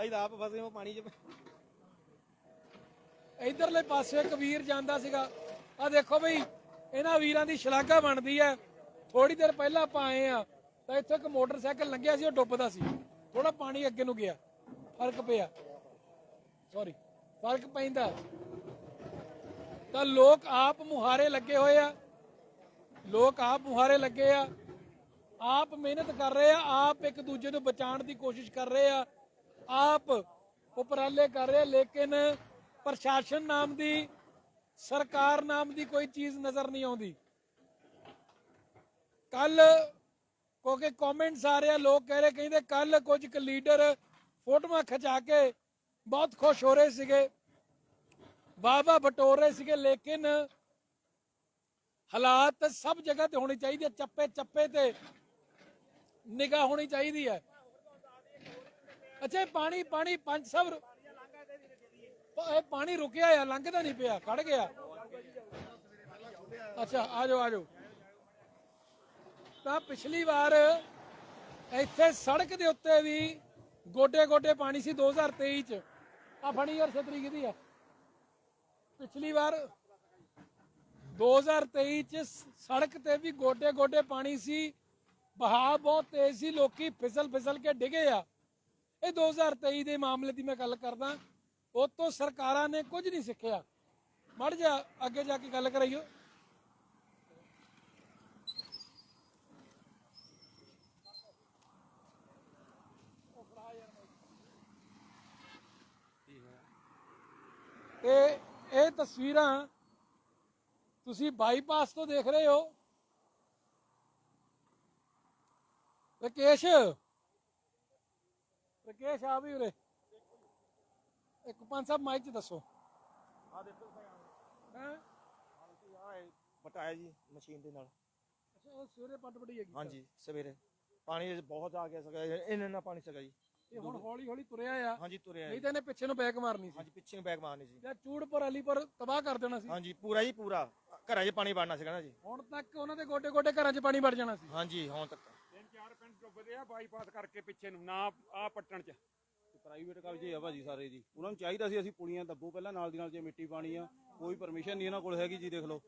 ਅਸੀਂ ਤਾਂ ਆਪ ਫਸੇ ਉਹ ਪਾਣੀ 'ਚ ਇਧਰਲੇ ਪਾਸੇ ਇੱਕ ਵੀਰ ਜਾਂਦਾ ਸੀਗਾ। ਆ ਦੇਖੋ ਬਈ ਇਹਨਾਂ ਵੀਰਾਂ ਦੀ ਸ਼ਲਾਘਾ ਬਣਦੀ ਹੈ। ਥੋੜੀ ਦੇਰ ਪਹਿਲਾਂ ਆਪਾਂ ਆਏ ਆ ਤਾਂ ਇੱਥੇ ਇੱਕ ਮੋਟਰਸਾਈਕਲ ਲੰਘਿਆ ਸੀ ਉਹ ਡੁੱਬਦਾ ਸੀ। ਥੋੜਾ ਪਾਣੀ ਅੱਗੇ ਨੂੰ ਗਿਆ। ਫ਼ਰਕ ਪਿਆ। ਸੌਰੀ ਫ਼ਰਕ ਪੈਂਦਾ। ਤਾਂ ਲੋਕ ਆਪ ਮੁਹਾਰੇ ਲੱਗੇ ਹੋਏ ਆ। ਲੋਕ ਆਪ ਮੁਹਾਰੇ ਲੱਗੇ ਆ। ਆਪ ਮਿਹਨਤ ਕਰ ਰਹੇ ਆ, ਆਪ ਇੱਕ ਦੂਜੇ ਨੂੰ ਬਚਾਉਣ ਦੀ ਕੋਸ਼ਿਸ਼ ਕਰ ਰਹੇ ਆ। ਆਪ ਉਪਰਾਲੇ ਕਰ ਰਹੇ ਲੇਕਿਨ ਪ੍ਰਸ਼ਾਸਨ ਨਾਮ ਦੀ, ਸਰਕਾਰ ਨਾਮ ਦੀ ਕੋਈ ਚੀਜ਼ ਨਜ਼ਰ ਨਹੀਂ ਆਉਂਦੀ। ਕੱਲ ਕਿਉਂਕਿ ਕਮੈਂਟਸ ਆ ਰਹੇ ਆ, ਲੋਕ ਕਹਿ ਰਹੇ, ਕਹਿੰਦੇ ਕੱਲ ਕੁਝ ਕੁ ਲੀਡਰ ਫੋਟੋਆਂ ਖਿਚਾ ਕੇ ਬਹੁਤ ਖੁਸ਼ ਹੋ ਰਹੇ ਸੀਗੇ। ਵਾਹ ਵਾਹ ਬਟੋਰ ਰਹੇ ਸੀਗੇ, ਲੇਕਿਨ ਹਾਲਾਤ ਸਭ ਜਗ੍ਹਾ ਤੇ ਹੋਣੀ ਚਾਹੀਦੀ ਹੈ ਚੱਪੇ ਚੱਪੇ ਤੇ ਨਿਗਾਹ ਹੋਣੀ ਚਾਹੀਦੀ ਹੈ। ਅੱਛਾ, ਇਹ ਪਾਣੀ ਪਾਣੀ ਪੰਜ ਸਭ ਇਹ ਪਾਣੀ ਰੁਕਿਆ ਆ, ਲੰਘਦਾ ਨਹੀਂ ਪਿਆ ਖੜ ਗਿਆ। ਅੱਛਾ, ਆ ਜਾਓ ਆ ਜਾਓ। ਤਾਂ ਪਿਛਲੀ ਵਾਰ ਇੱਥੇ ਸੜਕ ਦੇ ਉੱਤੇ ਵੀ ਗੋਡੇ ਗੋਡੇ ਪਾਣੀ ਸੀ 2023 ਚ। ਆ ਫੜੀ ਯਾਰ ਛਤਰੀ ਕਿਹਦੀ ਆ? ਪਿਛਲੀ ਵਾਰ 2023 ਚ ਸੜਕ ਤੇ ਵੀ ਗੋਡੇ ਗੋਡੇ ਪਾਣੀ ਸੀ। ਬਹਾਅ ਬਹੁਤ ਤੇਜ਼ ਸੀ। ਲੋਕੀ ਫਿਸਲ ਫਿਸਲ ਕੇ ਡਿੱਗੇ ਆ। ਇਹ 2023 ਦੇ ਮਾਮਲੇ ਦੀ ਮੈਂ ਗੱਲ ਕਰਦਾ। ਉਹ ਤੋਂ ਸਰਕਾਰਾਂ ਨੇ ਕੁਝ ਨਹੀਂ ਸਿੱਖਿਆ। ਮੜ ਜਾ, ਅੱਗੇ ਜਾ ਕੇ ਗੱਲ ਕਰਾਈਓ। ਤੇ ਇਹ ਤਸਵੀਰਾਂ ਤੁਸੀਂ ਬਾਈਪਾਸ ਤੋਂ ਦੇਖ ਰਹੇ ਹੋ। ਰਕੇਸ਼ ਰਕੇਸ਼ ਆ ਵੀ ਉਰੇ। ਇੱਕ ਪੰਜ ਸਾਹਿਬ ਮਾਈਕ 'ਚ ਦੱਸੋ। ਆ ਦੇਖੋ ਹੈਂ? ਪਟਾਇਆ ਜੀ ਮਸ਼ੀਨ ਦੇ ਨਾਲ। ਅੱਛਾ ਉਹ ਸਵੇਰੇ ਪੱਟ ਪੜੀ ਹੈਗੀ। ਹਾਂਜੀ ਸਵੇਰੇ। ਪਾਣੀ ਬਹੁਤ ਆ ਗਿਆ ਸੀਗਾ ਇਹਨਾਂ ਨਾਲ ਪਾਣੀ ਸੀਗਾ ਜੀ। ਇਹ ਹੁਣ ਹੌਲੀ ਹੌਲੀ ਤੁਰਿਆ ਆ। ਹਾਂਜੀ ਤੁਰਿਆ ਨਹੀਂ। ਤਾਂ ਇਹਨੇ ਪਿੱਛੇ ਨੂੰ ਬੈਕ ਮਾਰਨੀ ਸੀ। ਹਾਂਜੀ ਪਿੱਛੇ ਨੂੰ ਬੈਗ ਮਾਰਨੀ ਸੀ। ਜਾਂ ਚੂੜਪੁਰ ਅਲੀਪੁਰ ਤਬਾਹ ਕਰ ਦੇਣਾ ਸੀ। ਹਾਂਜੀ ਪੂਰਾ ਜੀ ਪੂਰਾ। ਘਰਾਂ 'ਚ ਪਾਣੀ ਵੜਨਾ ਸੀਗਾ ਨਾ ਜੀ। ਹੁਣ ਤੱਕ ਉਹਨਾਂ ਦੇ ਗੋਡੇ ਗੋਡੇ ਘਰਾਂ 'ਚ ਪਾਣੀ ਵੜ ਜਾਣਾ ਸੀ। ਹਾਂਜੀ ਹੁਣ ਤੱਕ। ਤਿੰਨ ਚਾਰ ਪਿੰਡ ਡੁੱਬਦੇ ਆ ਬਾਈਪਾਸ ਕਰਕੇ ਪਿੱਛੇ ਨੂੰ ਨਾ ਆ ਪੱਟਣ ਚ। ਪ੍ਰਾਈਵੇਟ ਕਬਜ਼ੇ ਆ ਭਾਜੀ ਸਾਰੇ ਜੀ। ਉਹਨਾਂ ਨੂੰ ਚਾਹੀਦਾ ਸੀ ਅਸੀਂ ਪੁਲੀਆਂ ਦੱਬੋ ਪਹਿਲਾਂ ਨਾਲ ਦੀ ਨਾਲ ਜੇ ਮਿੱਟੀ ਪਾਣੀ ਆ ਕੋਈ ਪਰਮਿਸ਼ਨ ਨਹੀਂ ਇਹਨਾਂ ਕੋਲ ਹੈਗੀ ਜੀ ਦੇਖ ਲਓ।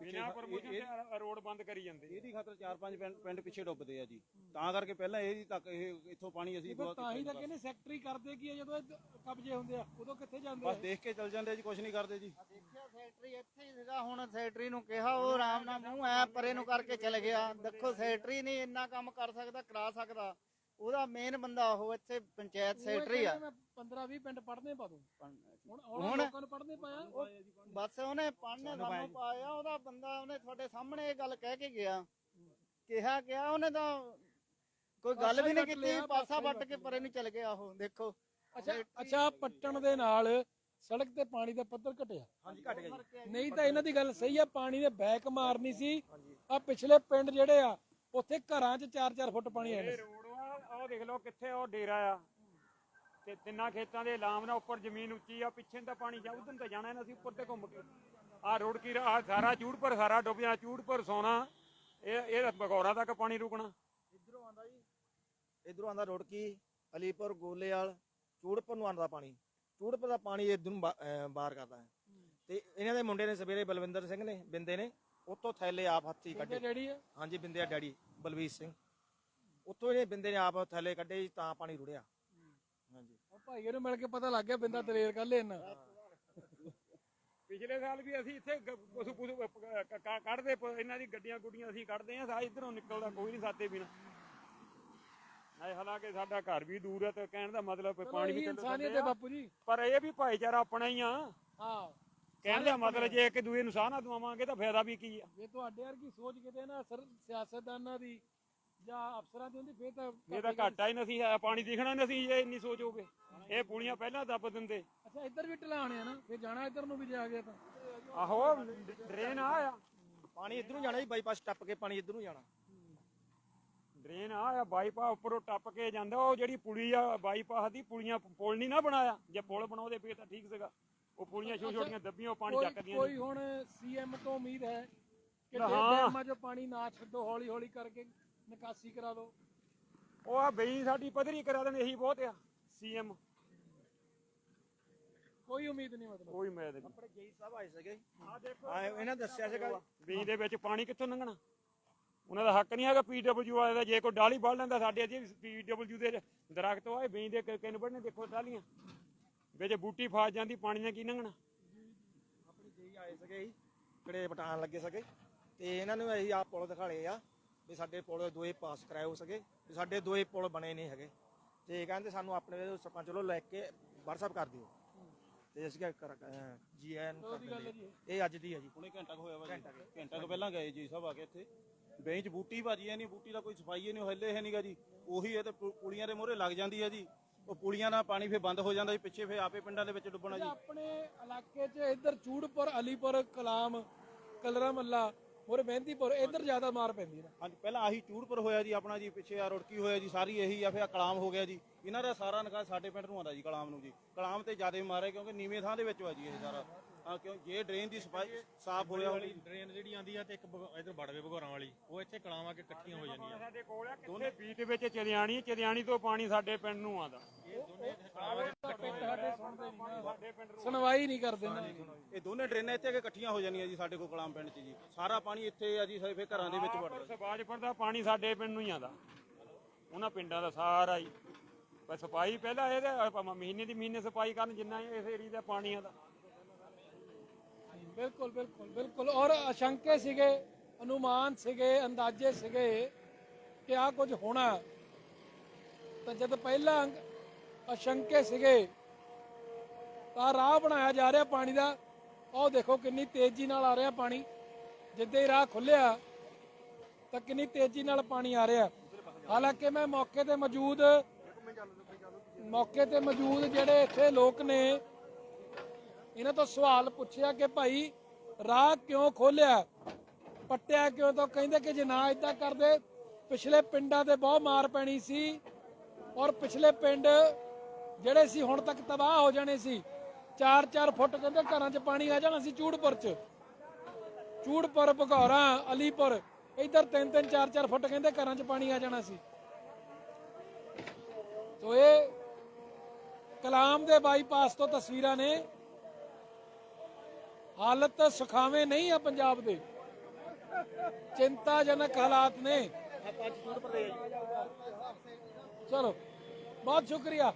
ਬਿਨਾਂ ਪਰਮਿਸ਼ਨ ਤੇ ਰੋਡ ਬੰਦ ਕਰੀ ਜਾਂਦੇ। ਇਹਦੀ ਖਾਤਰ ਚਾਰ ਪੰਜ ਪਿੰਡ- ਪਿੰਡ ਪਿੱਛੇ ਡੁੱਬਦੇ ਆ ਜੀ। ਤਾਂ ਕਰਕੇ ਪਹਿਲਾਂ ਇਹਦੀ ਤੱਕ ਇਹ ਇੱਥੋਂ ਪਾਣੀ ਅਸੀਂ ਫਿਰ ਬਹੁਤ- ਤਾਂ ਹੀ ਤਾਂ ਕਹਿੰਦੇ ਸੈਕਟਰੀ ਕਰਦੇ ਕੀ ਆ ਜਦੋਂ ਇਹ ਕਬਜ਼ੇ ਹੁੰਦੇ ਆ ਉਦੋਂ ਕਿੱਥੇ ਜਾਂਦੇ ਆ? ਬਸ ਦੇਖ ਕੇ ਚੱਲ ਜਾਂਦੇ ਆ ਜੀ ਕੁਝ ਨਹੀਂ ਕਰਦੇ ਜੀ। ਦੇਖਿਆ ਸੈਕਟਰੀ ਇੱਥੇ ਹੀ ਸੀਗਾ ਹੁਣ ਸੈਕਟਰੀ ਨੂੰ ਕਿਹਾ ਉਹ ਆਰਾਮ ਨਾਲ ਮੂੰਹ ਐ ਪਰੇ ਨੂੰ ਕਰਕੇ ਚਲੇ ਗਿਆ। ਦੇਖੋ ਸੈਕਟਰੀ ਨਹੀਂ ਇੰਨਾ ਕੰਮ ਕਰ ਸਕਦਾ ਕਰਾ ਸਕਦਾ। ਉਹਦਾ ਮੇਨ ਬੰਦਾ ਉਹ ਇੱਥੇ ਪੰਚਾਇਤ ਸੈਕਟਰੀ ਆ। 15 20 ਪਿੰਡ ਪੜਨੇ ਪਾ ਦੂੰ। ਹੁਣ ਹੁਣ ਲੋਕਾਂ ਨੂੰ ਪੜਨੇ ਪਾਇਆ। ਬਸ ਉਹਨੇ ਪੜਨੇ ਸਾਨੂੰ ਪਾਇਆ ਉਹਦਾ ਬੰਦਾ ਉਹਨੇ ਤੁਹਾਡੇ ਸਾਹਮਣੇ ਇਹ ਗੱਲ ਕਹਿ ਕੇ ਗਿਆ। ਕਿਹਾ ਗਿਆ ਉਹਨੇ ਤਾਂ ਕੋਈ ਗੱਲ ਵੀ ਨਹੀਂ ਕੀਤੀ ਪਾਸਾ ਵੱਟ ਕੇ ਪਰੇ ਨੂੰ ਚਲ ਗਿਆ ਉਹ ਦੇਖੋ। ਅੱਛਾ ਅੱਛਾ ਪੱਟਣ ਦੇ ਨਾਲ ਸੜਕ ਤੇ ਪਾਣੀ ਦਾ ਪੱਧਰ ਘਟਿਆ। ਹਾਂਜੀ ਘਟ ਗਿਆ ਜੀ। ਨਹੀਂ ਤਾਂ ਇਹਨਾਂ ਦੀ ਗੱਲ ਸਹੀ ਆ ਪਾਣੀ ਨੇ ਬੈਕ ਮਾਰਨੀ ਸੀ। ਆ ਪਿਛਲੇ ਪਿੰਡ ਜਿਹੜੇ ਆ ਉੱਥੇ ਘਰਾਂ 'ਚ 4-4 ਫੁੱਟ ਪਾਣੀ ਆਇਆ ਉਹ ਦੇਖ ਲਓ ਕਿੱਥੇ ਉਹ ਡੇਰਾ ਆ। ਤੇ ਤਿੰਨਾਂ ਖੇਤਾਂ ਦੇ ਲਾਮ ਨਾਲ ਉੱਪਰ ਜ਼ਮੀਨ ਉੱਚੀ ਆ ਪਿੱਛੇ ਨੂੰ ਤਾਂ ਪਾਣੀ ਜਾ ਉਧਰ ਤਾਂ ਜਾਣਾ ਇਹਨਾਂ ਸੀ ਉੱਪਰ ਤੇ ਘੁੰਮ ਕੇ। ਆ ਰੋਡ ਕੀ ਆ ਸਾਰਾ ਚੂੜਪੁਰ ਸਾਰਾ ਡੁੱਬ ਜਾਣਾ ਚੂੜਪੁਰ ਸੋਨਾ। ਇਹ ਇਹ ਬਗੌਰਾਂ ਤੱਕ ਪਾਣੀ ਰੁਕਣਾ। ਇਧਰੋਂ ਆਂਦਾ ਜੀ ਇਧਰੋਂ ਆਂਦਾ ਰੋੜਕੀ ਅਲੀਪੁਰ ਗੋਲੇਵਾਲ ਚੂੜਪੁਰ ਨੂੰ ਆਂਦਾ ਪਾਣੀ। ਚੂੜਪੁਰ ਦਾ ਪਾਣੀ ਇਧਰ ਨੂੰ ਬਾਹਰ ਕਰਦਾ ਹੈ। ਤੇ ਇਹਨਾਂ ਦੇ ਮੁੰਡੇ ਨੇ ਸਵੇਰੇ ਬਲਵਿੰਦਰ ਸਿੰਘ ਨੇ ਬਿੰਦੇ ਨੇ ਉੱਥੋਂ ਥੈਲੇ ਆਪ ਹੱਥੀ ਕੱਢੇ। ਹਾਂਜੀ ਬਿੰਦੇ ਆ ਡੈਡੀ ਬਲਵੀਰ ਸਿੰਘ। ਉੱਥੋਂ ਇਹਨੇ ਬਿੰਦੇ ਨੇ ਆਪ ਥੈਲੇ ਕੱਢੇ ਜੀ, ਤਾਂ ਪਾਣੀ ਰੁੜਿਆ। ਹਾਂਜੀ। ਉਹ ਭਾਈਏ ਨੂੰ ਮਿਲ ਕੇ ਪਤਾ ਲੱਗ ਗਿਆ ਬਿੰਦਾ ਦਲੇਰ ਕੱਲੇ ਇਹਨਾਂ ਪਿਛਲੇ ਸਾਲ ਵੀ ਅਸੀਂ ਇੱਥੇ ਗ- ਪਸ਼ੂ ਪਸ਼ੂ ਕ- ਕ- ਕ- ਕੱਢਦੇ ਪ- ਇਹਨਾਂ ਦੀ ਗੱਡੀਆਂ ਗੁੱਡੀਆਂ ਅਸੀਂ ਕੱਢਦੇ ਆ ਸਾ ਇਧਰੋਂ ਨਿਕਲਦਾ ਕੋਈ ਨਹੀਂ ਸਾਤੇ ਬਿਨਾ। ਐ ਹਾਲਾਂਕਿ ਸਾਡਾ ਘਰ ਵੀ ਦੂਰ ਹੈ ਤੇ ਕਹਿਣ ਦਾ ਮਤਲਬ ਵੀ ਪਾਣੀ ਵੀ ਚੱਲੋ ਇਨਸਾਨੀਅਤ ਹੈ ਬਾਪੂ ਜੀ। ਪਰ ਇਹ ਵੀ ਭਾਈਚਾਰਾ ਆਪਣਾ ਹੀ ਆ। ਹਾਂ ਕਹਿਣ ਦਾ ਮਤਲਬ ਜੇ ਇੱਕ ਦੂਏ ਨੂੰ ਸਾਹ ਨਾ ਦਵਾਵਾਂਗੇ ਤਾਂ ਫਾਇਦਾ ਵੀ ਕੀ ਆ? ਜੇ ਤੁਹਾਡੇ ਵਰਗੀ ਸੋਚ ਕਿਤੇ ਨਾ ਸਰ ਸਿਆਸਤਦਾਨਾਂ ਦੀ ਜਾਂ ਅਫਸਰਾਂ ਦੀ ਹੁੰਦੀ ਫੇਰ ਤਾਂ ਇਹ ਤਾਂ ਘਾਟਾ ਹੀ ਨਹੀਂ ਸੀ ਪਾਣੀ ਦਿਖਣਾ ਨਹੀਂ ਸੀ ਇਹ ਇੰਨੀ ਸੋਚ ਹੋਵੇ। ਇਹ ਪੁਲੀਆਂ ਪਹਿਲਾਂ ਦੱਬ ਦਿੰਦੇ। ਅੱਛਾ ਇੱਧਰ ਵੀ ਢਲਾਣੇ ਆ ਨਾ ਫੇਰ ਜਾਣਾ ਇੱਧਰ ਨੂੰ ਵੀ ਜੇ ਆ ਗਿਆ ਤਾਂ। ਆਹੋ ਡਰੇਨ ਆ ਆ। ਪਾਣੀ ਇਧਰ ਨੂੰ ਜਾਣਾ ਜੀ ਬਾਈਪਾਸ ਟੱਪ ਕੇ ਪਾਣੀ ਇਧਰ ਨੂੰ ਜਾਣਾ। ਡਰੇਨ ਆ ਆ ਬਾਈਪਾਸ ਉੱਪਰੋਂ ਟੱਪ ਕੇ ਜਾਂਦਾ ਉਹ ਜਿਹੜੀ ਪੁਲੀ ਆ ਬਾਈਪਾਸ ਦੀ ਪੁਲੀਆਂ ਪੁਲ ਨਹੀਂ ਨਾ ਬਣਾਇਆ। ਜੇ ਪੁਲ ਬਣਾਉਂਦੇ ਫੇਰ ਤਾਂ ਠੀਕ ਸੀਗਾ। ਉਹ ਪੁਲੀਆਂ ਛੋਟੀਆਂ ਛੋਟੀਆਂ ਦੱਬੀਆਂ ਉਹ ਪਾਣੀ ਕੋਈ ਚੱਕਦੀਆਂ ਕੋਈ ਨੇ। ਹੁਣ ਸੀਐਮ ਤੋਂ ਉਮੀਦ ਹੈ ਕਿ ਨਾ, ਡੇ- ਹਾਂ। ਡੈਮਾਂ 'ਚੋਂ ਪਾਣੀ ਨਾ ਛੱਡੋ ਹੌਲੀ ਹੌਲੀ ਕਰਕੇ। ਨਿਕਾਸੀ ਕਰਾ ਦਿਓ ਉਹ ਆ ਬਈ ਸਾਡੀ ਪਧਰੀ ਕਰਾ ਦੇਣ ਇਹੀ ਬਹੁਤ ਆ ਸੀਐਮ। ਕੋਈ ਉਮੀਦ ਨਹੀਂ ਮਤਲਬ। ਕੋਈ ਮੈਂ ਦੇ ਆਪਣੇ ਜੇਈ ਸਾਹਿਬ ਆਏ ਸੀਗੇ। ਆ ਦੇਖੋ। ਆ ਇਹਨਾਂ ਦੱਸਿਆ ਸੀਗਾ। ਬੀ ਦੇ ਵਿੱਚ ਪਾਣੀ ਕਿੱਥੋਂ ਲੰਘਣਾ? ਉਹਨਾਂ ਦਾ ਹੱਕ ਨਹੀਂ ਹੈਗਾ ਪੀਡਬਲਯੂ ਵਾਲੇ ਦਾ ਜੇ ਕੋਈ ਡਾਲੀ ਵੱਢ ਲੈਂਦਾ ਸਾਡੇ ਅਜੇ ਪੀਡਬਲਯੂ ਦੇ ਦਰਖਤ ਹੋਏ ਬੀ ਦੇ ਕਿੰਨ ਵੱਢਣੇ ਦੇਖੋ ਡਾਲੀਆਂ। ਵਿੱਚ ਬੂਟੀ ਫਾਸ ਜਾਂਦੀ ਪਾਣੀ ਨਾਲ ਕੀ ਲੰਘਣਾ? ਆਪਣੇ ਜੇਈ ਆਏ ਸੀਗੇ ਜੀ ਕਿਹੜੇ ਬਟਾਨ ਲੱਗੇ ਸੀਗੇ। ਤੇ ਇਹਨਾਂ ਨੂੰ ਅਸੀਂ ਆਹ ਪੁਲ ਦਿਖਾਲੇ ਆ। ਵੀ ਸਾਡੇ ਪੁਲ ਦੋਏ ਪਾਸ ਕਰਾਏ ਹੋ ਸਕੇ ਵੀ ਸਾਡੇ ਦੋਏ ਪੁਲ ਬਣੇ ਨਹੀਂ ਹੈਗੇ। ਤੇ ਕਹਿੰਦੇ ਸਾਨੂੰ ਆਪਣੇ ਸਰਪੰਚ ਵੱਲੋਂ ਲੈ ਕੇ WhatsApp ਕਰ ਦਿਓ। ਤੇ ਅਸੀਂ ਕਿਹਾ ਕਰ ਜੀ ਐਨ। ਇਹ ਅੱਜ ਦੀ ਹੈ ਜੀ। ਹੁਣੇ ਘੰਟਾ ਕੁ ਹੋਇਆ ਵਾ ਜੀ। ਘੰਟਾ ਕੁ। ਪਹਿਲਾਂ ਗਏ ਜੀ ਸਾਹਿਬ ਆ ਕੇ ਇੱਥੇ। ਬੈਂਚ ਬੂਟੀ ਭਾਜੀ ਐ ਨਹੀਂ ਬੂਟੀ ਦਾ ਕੋਈ ਸਫ਼ਾਈ ਹੀ ਨਹੀਂ ਹੱਲੇ ਹੈ ਨਹੀਂਗਾ ਜੀ। ਉਹੀ ਇਹ ਤੇ ਪੁਲੀਆਂ ਦੇ ਮੋਹਰੇ ਲੱਗ ਜਾਂਦੀ ਹੈ ਜੀ। ਉਹ ਪੁਲੀਆਂ ਨਾਲ ਪਾਣੀ ਫੇਰ ਬੰਦ ਹੋ ਜਾਂਦਾ ਜੀ ਪਿੱਛੇ ਫੇਰ ਆਪੇ ਪਿੰਡਾਂ ਦੇ ਵਿੱਚ ਡੁੱਬਣਾ ਜੀ। ਆਪਣੇ ਇਲਾਕੇ 'ਚ ਇੱਧਰ ਚੂੜਪੁਰ ਅਲੀਪੁਰ ਕਲਾਮ ਕਲਰਾ ਮੱਲਾ ਹੋਰ ਮਹਿੰਦੀਪੁਰ ਇੱਧਰ ਜ਼ਿਆਦਾ ਮਾਰ ਪੈਂਦੀ ਹੈ ਨਾ। ਹਾਂਜੀ, ਪਹਿਲਾਂ ਆਹੀ ਚੂੜਪੁਰ ਹੋਇਆ ਜੀ, ਆਪਣਾ ਜੀ, ਪਿੱਛੇ ਆ ਰੁੜਕੀ ਹੋਇਆ ਜੀ, ਸਾਰੀ ਇਹੀ ਆ, ਫਿਰ ਆਹ ਕਲਾਮ ਹੋ ਗਿਆ ਜੀ। ਇਹਨਾਂ ਦਾ ਸਾਰਾ ਨਿਕਾਸ ਸਾਡੇ ਪਿੰਡ ਨੂੰ ਆਉਂਦਾ ਜੀ, ਕਲਾਮ ਨੂੰ ਜੀ। ਕਲਾਮ ਤੇ ਜ਼ਿਆਦਾ ਮਾਰਿਆ ਕਿਉਂਕਿ ਨੀਵੇਂ ਥਾਂ ਦੇ ਵਿੱਚ ਆ ਜੀ ਇਹ ਸਾਰਾ। ਹਾਂ ਕਿਉਂ? ਜੇ ਡਰੇਨ ਦੀ ਸਫ਼ਾਈ ਸਾਫ਼ ਹੋਇਆ ਹੋਣੀ ਡਰੇਨ ਜਿਹੜੀ ਆਂਦੀ ਆ ਤੇ ਇੱਕ ਬਗ- ਇੱਧਰ ਬੜਵੇ ਭਗੌਰਾਂ ਵਾਲੀ ਉਹ ਇੱਥੇ ਕਲਾਵਾਂ ਕੇ ਇਕੱਠੀਆਂ ਹੋ ਜਾਂਦੀਆਂ। ਸਾਡੇ ਕੋਲ ਆ ਕਿੱਥੇ ਬੀ ਦੇ ਵਿੱਚ ਚਰਿਆਣੀ ਚਰਿਆਣੀ ਤੋਂ ਪਾਣੀ ਸਾਡੇ ਪਿੰਡ ਨੂੰ ਆਉਂਦਾ। ਸੁਣਵਾਈ ਨਹੀਂ ਕਰਦੇ ਨਾ। ਇਹ ਦੋਨੇ ਡਰੇਨਾਂ ਇੱਥੇ ਆ ਕੇ ਇਕੱਠੀਆਂ ਹੋ ਜਾਂਦੀਆਂ ਜੀ ਸਾਡੇ ਕੋਲ ਕਲਾਮ ਪਿੰਡ 'ਚ ਜੀ। ਸਾਰਾ ਪਾਣੀ ਇੱਥੇ ਆ ਜੀ ਫਿਰ ਘਰਾਂ ਦੇ ਵਿੱਚ ਵੜਦਾ। ਸਬਾਜਪੁਰ ਦਾ ਪਾਣੀ ਸਾਡੇ ਪਿੰਡ ਨੂੰ ਹੀ ਆਉਂਦਾ। ਉਹਨਾਂ ਪਿੰਡਾਂ ਦਾ ਸਾਰਾ ਹੀ। ਪਰ ਸਫ਼ਾਈ ਪਹਿਲਾਂ ਇਹਦੇ ਆਪਾਂ ਮਹੀਨੇ ਦੀ ਮਹੀਨੇ ਸਫ਼ਾਈ ਕਰਨ ਜਿੰਨਾ ਇਸ ਏਰੀਆ ਦਾ ਪਾਣੀ ਆਉਂਦਾ। ਬਿਲਕੁਲ ਬਿਲਕੁਲ ਬਿਲਕੁਲ। ਔਰ ਅਸ਼ੰਕੇ ਸੀਗੇ, ਅਨੁਮਾਨ ਸੀਗੇ, ਅੰਦਾਜ਼ੇ ਸੀਗੇ ਕਿ ਆ ਕੁਝ ਹੋਣਾ ਤਾਂ ਜਦ ਪਹਿਲਾਂ ਅਸ਼ੰਕੇ ਸੀਗੇ, ਤਾਂ ਰਾਹ ਬਣਾਇਆ ਜਾ ਰਿਹਾ ਪਾਣੀ ਦਾ। ਉਹ ਦੇਖੋ ਕਿੰਨੀ ਤੇਜ਼ੀ ਨਾਲ ਆ ਰਿਹਾ ਪਾਣੀ। ਜਿੱਦੇ ਹੀ ਰਾਹ ਖੁੱਲਿਆ ਤਾਂ ਕਿੰਨੀ ਤੇਜ਼ੀ ਨਾਲ ਪਾਣੀ ਆ ਰਿਹਾ। ਹਾਲਾਂਕਿ ਮੈਂ ਮੌਕੇ ਤੇ ਮੌਜੂਦ, ਮੌਕੇ ਤੇ ਮੌਜੂਦ ਜਿਹੜੇ ਇੱਥੇ ਲੋਕ ਨੇ ਇਹਨਾਂ ਤੋਂ ਸਵਾਲ ਪੁੱਛਿਆ ਕਿ ਭਾਈ, ਰਾਹ ਕਿਉਂ ਖੋਲਿਆ ਪੱਟਿਆ ਕਿਉਂ ਤਾਂ ਕਹਿੰਦੇ ਕਿ ਜੇ ਨਾ ਇਦਾਂ ਕਰਦੇ, ਪਿਛਲੇ ਪਿੰਡਾਂ ਤੇ ਬਹੁਤ ਮਾਰ ਪੈਣੀ ਸੀ ਔਰ ਪਿਛਲੇ ਪਿੰਡ ਜਿਹੜੇ ਸੀ ਹੁਣ ਤੱਕ ਤਬਾਹ ਹੋ ਜਾਣੇ ਸੀ। 4-4 ਫੁੱਟ ਕਹਿੰਦੇ ਘਰਾਂ 'ਚ ਪਾਣੀ ਆ ਜਾਣਾ ਸੀ ਚੂੜਪੁਰ 'ਚ। ਚੂੜਪੁਰ, ਭਗੌਰਾ, ਅਲੀਪੁਰ, ਇੱਧਰ 3-3 4-4 ਫੁੱਟ ਕਹਿੰਦੇ ਘਰਾਂ 'ਚ ਪਾਣੀ ਆ ਜਾਣਾ ਸੀ। ਸੋ ਇਹ ਕਲਾਮ ਦੇ ਬਾਈਪਾਸ ਤੋਂ ਤਸਵੀਰਾਂ ਨੇ। ਹਾਲਤ ਸੁਖਾਵੇਂ ਨਹੀਂ ਆ ਪੰਜਾਬ ਦੇ। ਚਿੰਤਾਜਨਕ ਹਾਲਾਤ ਨੇ। ਚਲੋ ਬਹੁਤ ਸ਼ੁਕਰੀਆ।